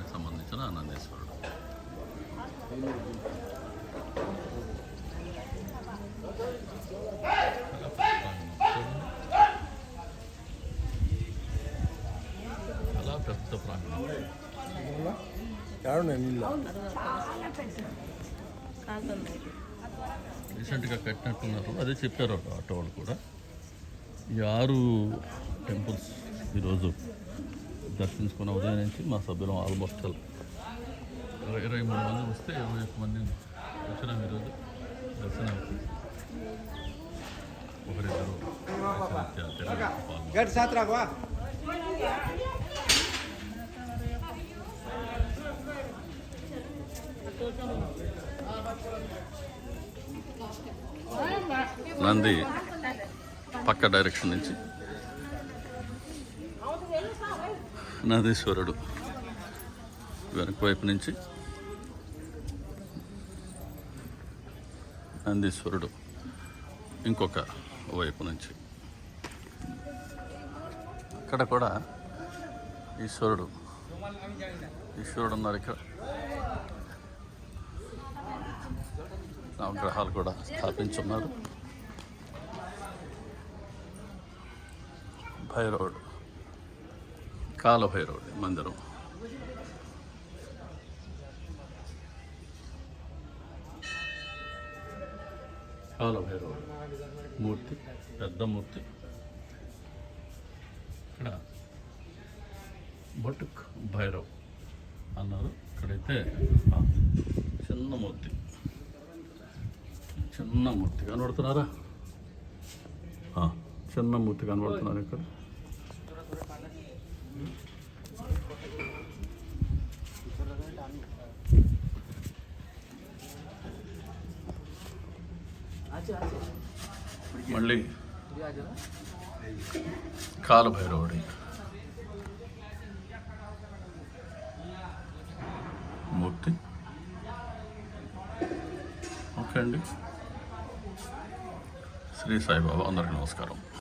దానికి సంబంధించిన ఆనందేశ్వరుడు అలా పెద్ద ప్రాంగణం. రీసెంట్గా కట్టినట్టున్నారు. అదే చెప్పారు ఆటో వాళ్ళు కూడా. ఈ ఆరు టెంపుల్స్ ఈరోజు దర్శించుకున్న ఉదయం నుంచి మా సభ్యులం ఆల్మోస్ట్ ఇరవై ఇరవై మూడు మంది వస్తే ఇరవై ఒక్క మంది వచ్చినాం ఈరోజు. దర్శనానికి ఒకరిద్దరు నంది పక్క డైరెక్షన్ నుంచి నందీశ్వరుడు. వెనక వైపు నుంచి నందీశ్వరుడు. ఇంకొక వైపు నుంచి. ఇక్కడ కూడా ఈశ్వరుడు. ఈశ్వరుడు ఉన్నారు ఇక్కడ. నవగ్రహాలు కూడా స్థాపించున్నారు. భైరవుడు. కాలభైరవుడి మందిరం కాలభైరవుడు మూర్తి పెద్ద మూర్తి ఇక్కడ బటుక్ భైరవ్ అన్నారు ఇక్కడైతే ఆ, చిన్న మూర్తి చిన్న మూర్తి కనబడుతున్నారా ఆ, చిన్న మూర్తి కనబడుతున్నారు ఇక్కడ మళ్ళీ కాలభైరవుడి. మూర్తి. ఓకే అండి. శ్రీ సాయిబాబా అందరికీ నమస్కారం.